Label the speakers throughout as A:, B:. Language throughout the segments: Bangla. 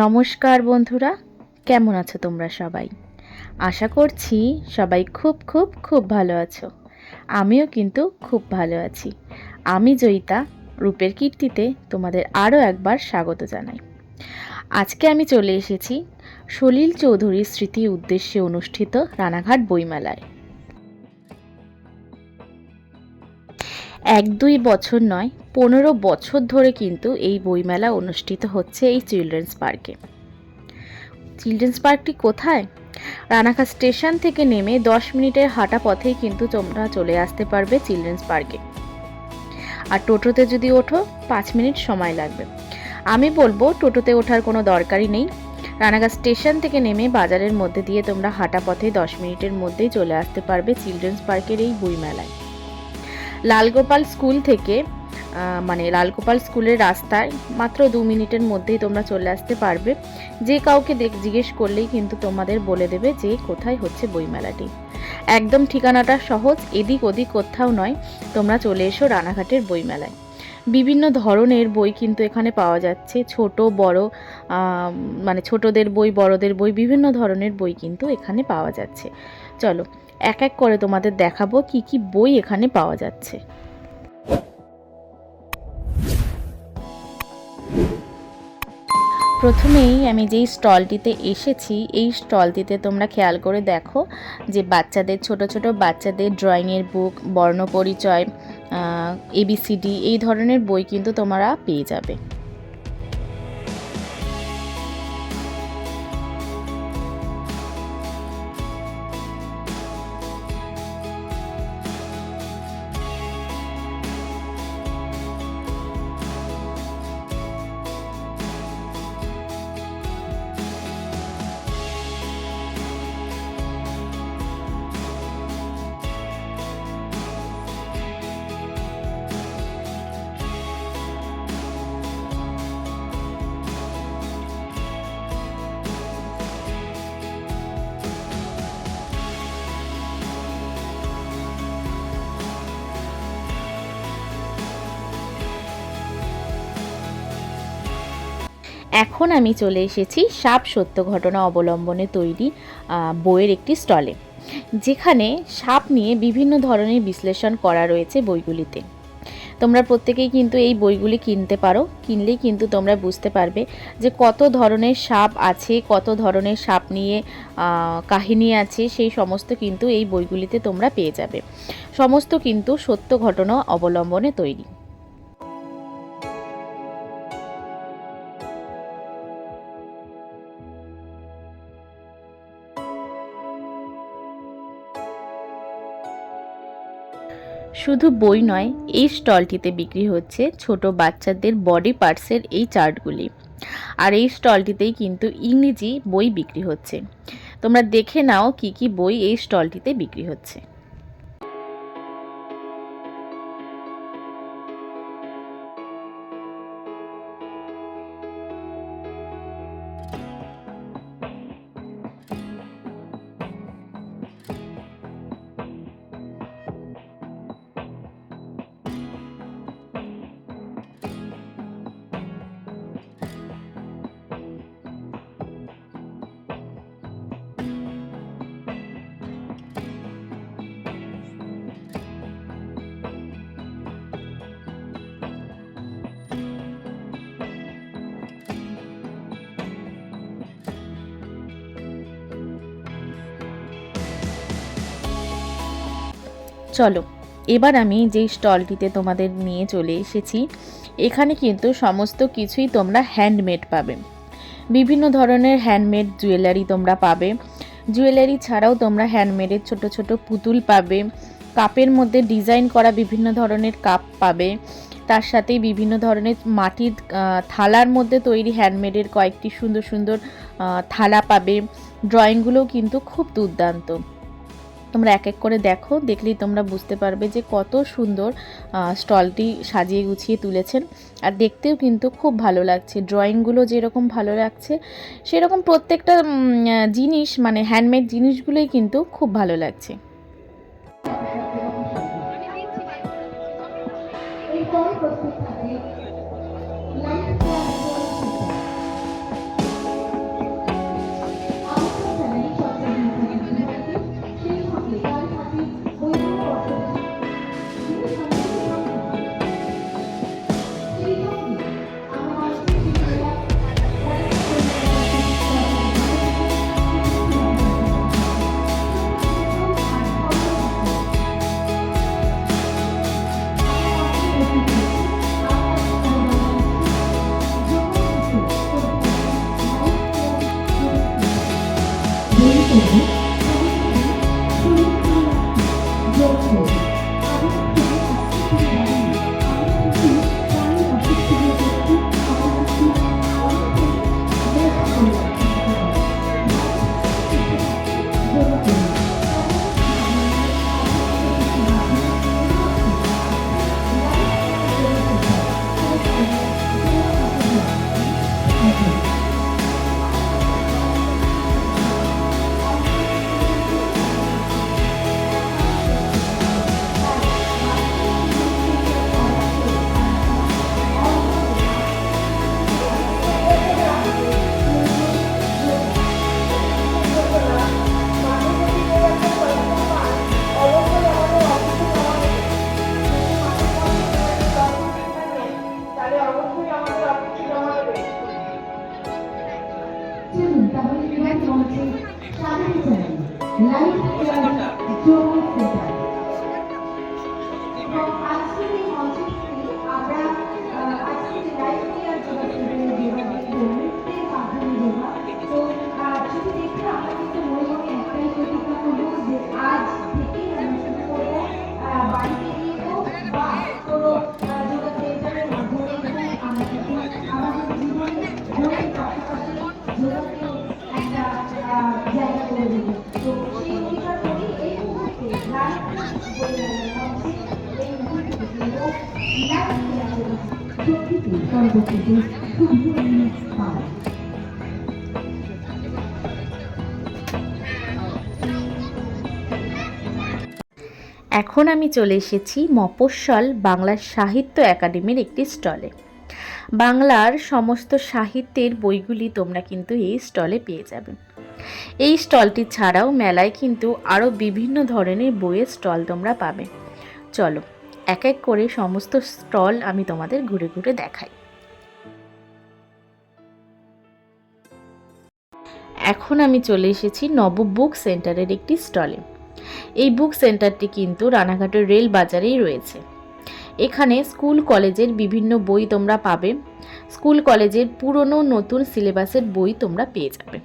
A: নমস্কার বন্ধুরা, কেমন আছো তোমরা সবাই? আশা করছি সবাই খুব খুব খুব ভালো আছো। আমিও কিন্তু খুব ভালো আছি। আমি জয়িতা, রূপের কীর্তিতে তোমাদের আরও একবার স্বাগত জানাই। আজকে আমি চলে এসেছি সলিল চৌধুরীর স্মৃতি উদ্দেশ্যে অনুষ্ঠিত রানাঘাট বইমেলায়। এক দুই বছর নয়, পনেরো বছর ধরে কিন্তু এই বইমেলা অনুষ্ঠিত হচ্ছে এই চিলড্রেন্স পার্কে। চিলড্রেন্স পার্কটি কোথায়? রানাঘাট স্টেশন থেকে নেমে দশ মিনিটের হাঁটা পথেই কিন্তু তোমরা চলে আসতে পারবে চিলড্রেন্স পার্কে। আর টোটোতে যদি ওঠো, পাঁচ মিনিট সময় লাগবে। আমি বলব টোটোতে ওঠার কোনো দরকারই নেই। রানাঘাট স্টেশন থেকে নেমে বাজারের মধ্যে দিয়ে তোমরা হাঁটা পথে দশ মিনিটের মধ্যেই চলে আসতে পারবে চিলড্রেন্স পার্কের এই বইমেলায়। লালগোপাল স্কুল থেকে মানে লালগোপাল স্কুলের রাস্তায় মাত্র দু মিনিটের মধ্যেই তোমরা চলে আসতে পারবে। যে কাউকে দেখ, জিজ্ঞেস করলেই কিন্তু তোমাদের বলে দেবে যে কোথায় হচ্ছে বইমেলাটি। একদম ঠিকানাটা সহজ, এদিক ওদিক কোথাও নয়, তোমরা চলে এসো রানাঘাটের বইমেলায়। বিভিন্ন ধরনের বই কিন্তু এখানে পাওয়া যাচ্ছে, ছোট, বড় মানে ছোটদের বই, বড়দের বই, বিভিন্ন ধরনের বই কিন্তু এখানে পাওয়া যাচ্ছে। চলো এক এক করে তোমাদের দেখাবো কি কি বই এখানে পাওয়া যাচ্ছে। প্রথমেই আমি যেই স্টলটিতে এসেছি, এই স্টলটিতে তোমরা খেয়াল করে দেখো যে বাচ্চাদের, ছোট ছোট বাচ্চাদের ড্রয়িংয়ের বুক, বর্ণপরিচয় এবিসিডি এই ধরনের বই কিন্তু তোমরা পেয়ে যাবে। এখন আমি চলে এসেছি সাপ সত্য ঘটনা অবলম্বনে তৈরি বইয়ের একটি স্টলে, যেখানে সাপ নিয়ে বিভিন্ন ধরনের বিশ্লেষণ করা রয়েছে বইগুলিতে। তোমরা প্রত্যেকেই কিন্তু এই বইগুলি কিনতে পারো, কিনলেই কিন্তু তোমরা বুঝতে পারবে যে কত ধরনের সাপ আছে, কত ধরনের সাপ নিয়ে কাহিনী আছে, সেই সমস্ত কিন্তু এই বইগুলিতে তোমরা পেয়ে যাবে। সমস্ত কিন্তু সত্য ঘটনা অবলম্বনে তৈরি। শুধু বই নয়, এই স্টলটিতে বিক্রি হচ্ছে ছোট বাচ্চাদের বডি পার্টসের এই চার্টগুলি। আর এই স্টলটিতেই কিন্তু ইংরেজি বই বিক্রি হচ্ছে। তোমরা দেখে নাও কি কি বই এই স্টলটিতে বিক্রি হচ্ছে। চলো, এবার আমি যেই স্টলটিতে তোমাদের নিয়ে চলে এসেছি, এখানে কিন্তু সমস্ত কিছুই তোমরা হ্যান্ডমেড পাবে। বিভিন্ন ধরনের হ্যান্ডমেড জুয়েলারি তোমরা পাবে। জুয়েলারি ছাড়াও তোমরা হ্যান্ডমেডের ছোট ছোট পুতুল পাবে। কাপের মধ্যে ডিজাইন করা বিভিন্ন ধরনের কাপ পাবে। তার সাথেই বিভিন্ন ধরনের মাটির থালার মধ্যে তৈরি হ্যান্ডমেডের কয়েকটি সুন্দর সুন্দর থালা পাবে। ড্রয়িংগুলোও কিন্তু খুব দুর্দান্ত। তোমরা এক এক করে দেখো, দেখলেই তোমরা বুঝতে পারবে যে কত সুন্দর স্টলটি সাজিয়ে গুছিয়ে তুলেছেন। আর দেখতেও কিন্তু খুব ভালো লাগছে। ড্রয়িংগুলো যেরকম ভালো লাগছে, সেরকম প্রত্যেকটা জিনিস মানে হ্যান্ডমেড জিনিসগুলোই কিন্তু খুব ভালো লাগছে। এখন আমি চলে এসেছি মফস্বল বাংলা সাহিত্য একাডেমির একটি স্টলে। বাংলার সমস্ত সাহিত্যের বইগুলি তোমরা কিন্তু এই স্টলে পেয়ে যাবে। এই স্টলটি ছাড়াও মেলায় কিন্তু আরও বিভিন্ন ধরনের বইয়ের স্টল তোমরা পাবে। চলো, এক এক করে সমস্ত স্টল আমি তোমাদের ঘুরে ঘুরে দেখাই। এখন আমি চলে এসেছি নব বুক সেন্টারের একটি স্টলে। এই বুক সেন্টারটি কিন্তু রানাঘাটের রেল বাজারেই রয়েছে। এখানে স্কুল, কলেজের বিভিন্ন বই তোমরা পাবে। স্কুল, কলেজের পুরনো নতুন সিলেবাসের বই তোমরা পেয়ে যাবে।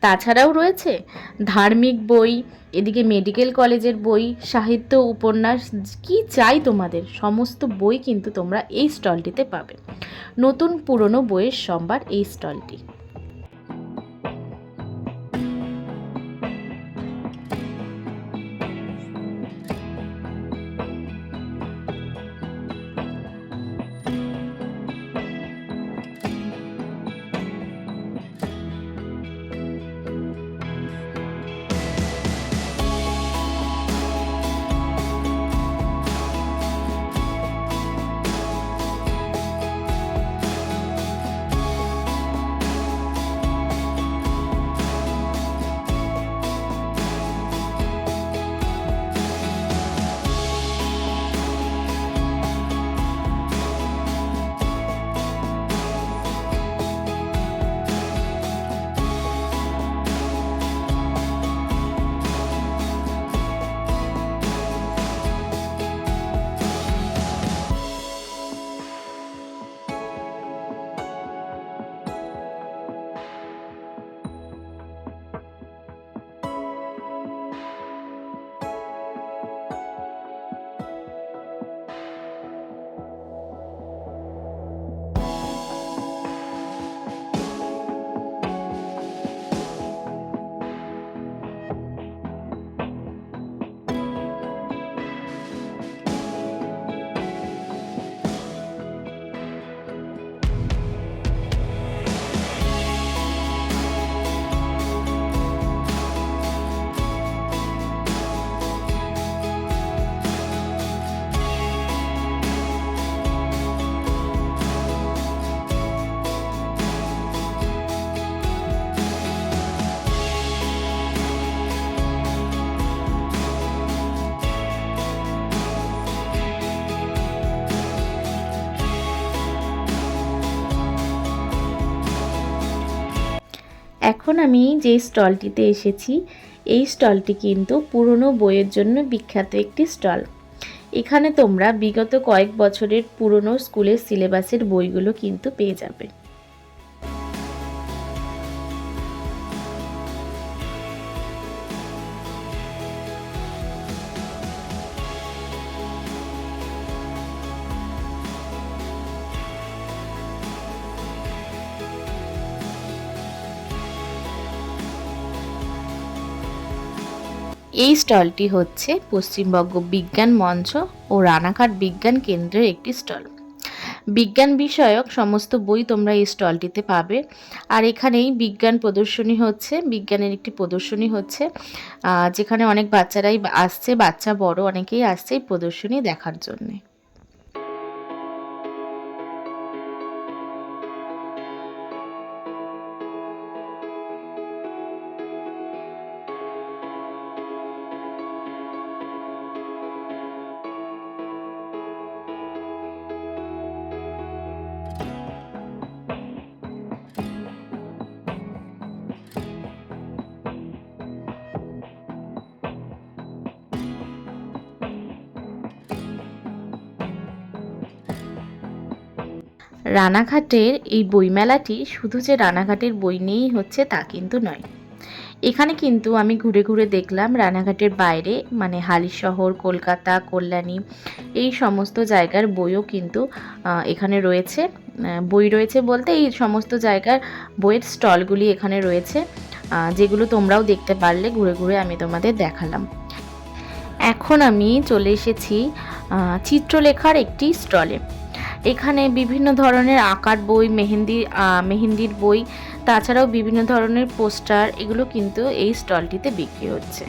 A: তাছাড়াও রয়েছে ধার্মিক বই, এদিকে মেডিকেল কলেজের বই, সাহিত্য, উপন্যাস, কি চাই তোমাদের? সমস্ত বই কিন্তু তোমরা এই স্টলটিতে পাবে। নতুন, পুরনো বইয়ের সম্ভার এই স্টলটি। এখন আমি যে স্টলটিতে এসেছি, এই স্টলটি কিন্তু পুরনো বইয়ের জন্য বিখ্যাত একটি স্টল। এখানে তোমরা বিগত কয়েক বছরের পুরনো স্কুলের সিলেবাসের বইগুলো কিন্তু পেয়ে যাবে। এই স্টলটি হচ্ছে পশ্চিমবঙ্গ বিজ্ঞান মঞ্চ ও রানাঘাট বিজ্ঞান কেন্দ্রের একটি স্টল। বিজ্ঞান বিষয়ক সমস্ত বই তোমরা এই স্টলটিতে পাবে। আর এখানেই বিজ্ঞান প্রদর্শনী হচ্ছে, বিজ্ঞানের একটি প্রদর্শনী হচ্ছে যেখানে অনেক বাচ্চারাই আসছে, বাচ্চা, বড় অনেকেই আসছে এই প্রদর্শনী দেখার জন্যে। রানাঘাটের এই বইমেলাটি শুধু যে রানাঘাটের বই নিয়েই হচ্ছে তা কিন্তু নয়। এখানে কিন্তু আমি ঘুরে ঘুরে দেখলাম রানাঘাটের বাইরে মানে হালিশহর কলকাতা, কল্যাণী, এই সমস্ত জায়গার বইও কিন্তু এখানে রয়েছে। বই রয়েছে বলতে এই সমস্ত জায়গার বইয়ের স্টলগুলি এখানে রয়েছে যেগুলো তোমরাও দেখতে পারলে ঘুরে ঘুরে আমি তোমাদের দেখালাম। এখন আমি চলে এসেছি চিত্রলেখার একটি স্টলে। এখানে বিভিন্ন ধরনের আঁকার বই, মেহেন্দি মেহেন্দির বই, তাছাড়াও বিভিন্ন ধরনের পোস্টার, এগুলো কিন্তু এই স্টলটিতে বিক্রি হচ্ছে।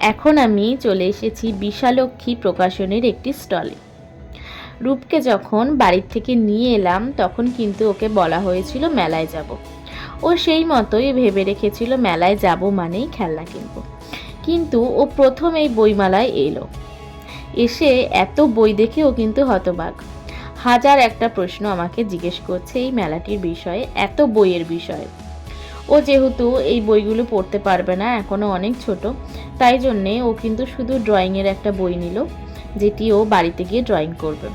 A: এখন আমি চলে এসেছি বিশালক্ষী প্রকাশনের একটি স্টলে। রূপকে যখন বাড়ির থেকে নিয়ে এলাম, তখন কিন্তু ওকে বলা হয়েছিল, মেলায় যাব। ও সেই মতোই ভেবে রেখেছিল, মেলায় যাব মানেই খেলনা কিনবো। কিন্তু ও প্রথম এই বইমালায় এলো। এসে এত বই দেখে ও কিন্তু হতবাক। হাজার একটা প্রশ্ন আমাকে জিজ্ঞেস করছে এই মেলাটির বিষয়ে, এত বইয়ের বিষয়ে। ও যেহেতু এই বইগুলো পড়তে পারবে না এখনও অনেক ছোট, তাই জন্যে ও কিন্তু শুধু ড্রয়িংয়ের একটা বই নিল, যেটি ও বাড়িতে গিয়ে ড্রয়িং করবে।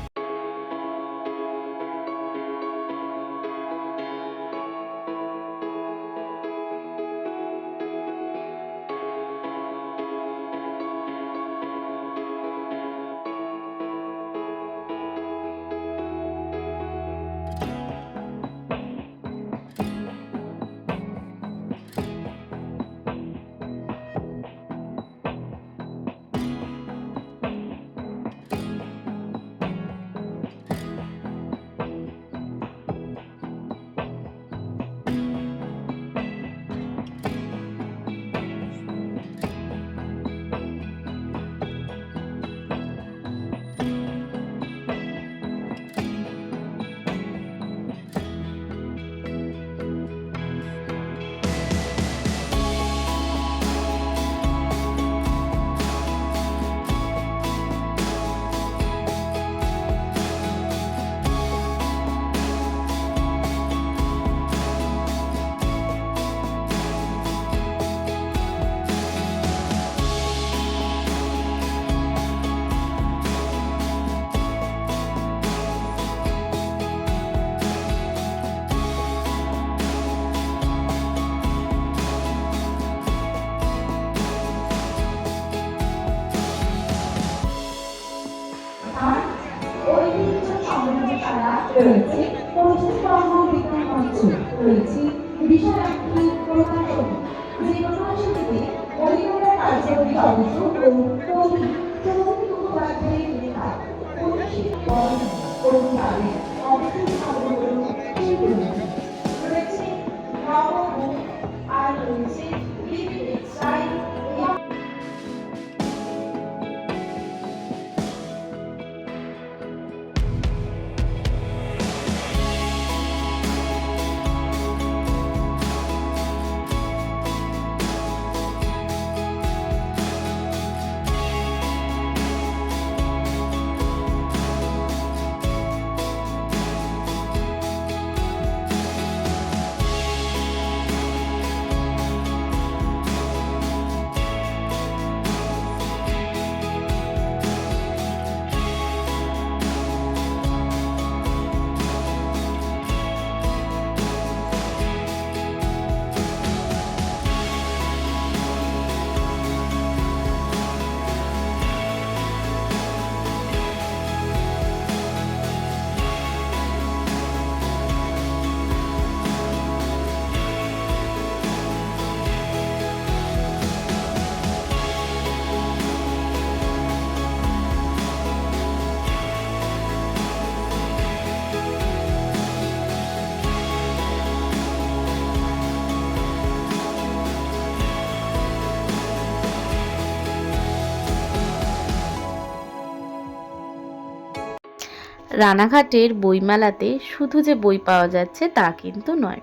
A: রানাঘাটের বইমেলাতে শুধু যে বই পাওয়া যাচ্ছে তা কিন্তু নয়।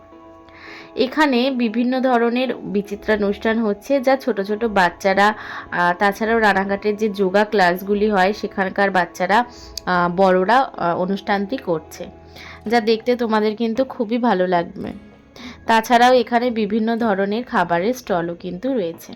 A: এখানে বিভিন্ন ধরনের বিচিত্রানুষ্ঠান হচ্ছে যা ছোট ছোট বাচ্চারা তাছাড়াও রানাঘাটের যে যোগা ক্লাসগুলি হয়, সেখানকার বাচ্চারা বড়রা অনুষ্ঠানটি করছে, যা দেখতে তোমাদের কিন্তু খুবই ভালো লাগবে। তাছাড়াও এখানে বিভিন্ন ধরনের খাবারের স্টলও কিন্তু রয়েছে।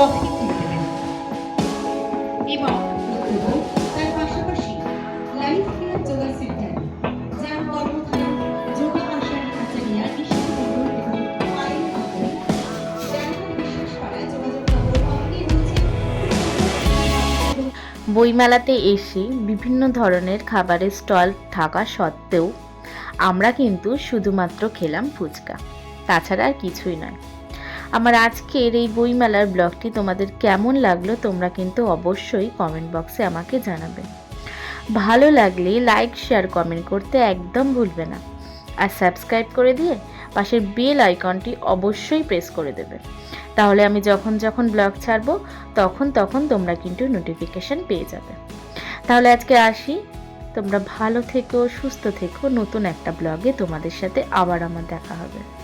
B: ট্রফি এবং তার পাশাপাশি লাইফ কেয়ার যোগা সেন্টার, যার কর্মধারা যোগা আসার আচারিয়া
A: বইমেলাতে এসে বিভিন্ন ধরনের খাবারের স্টল থাকা সত্ত্বেও আমরা কিন্তু শুধুমাত্র খেলাম ফুচকা। তাছাড়া আর কিছুই নয়। আমার আজকের এই বইমেলার ব্লগটি তোমাদের কেমন লাগল তোমরা কিন্তু অবশ্যই কমেন্ট বক্সে আমাকে জানাবে। ভালো লাগলে লাইক শেয়ার কমেন্ট করতে একদম ভুলবে না। আর সাবস্ক্রাইব করে দিয়ে পাশের বেল আইকনটি অবশ্যই প্রেস করে দেবে। তাহলে আমি যখন যখন ব্লগ ছাড়বো, তখন তখন তোমরা কিন্তু নোটিফিকেশন পেয়ে যাবে। তাহলে আজকে আসি। তোমরা ভালো থেকো, সুস্থ থেকো। নতুন একটা ব্লগে তোমাদের সাথে আবার আমার দেখা হবে।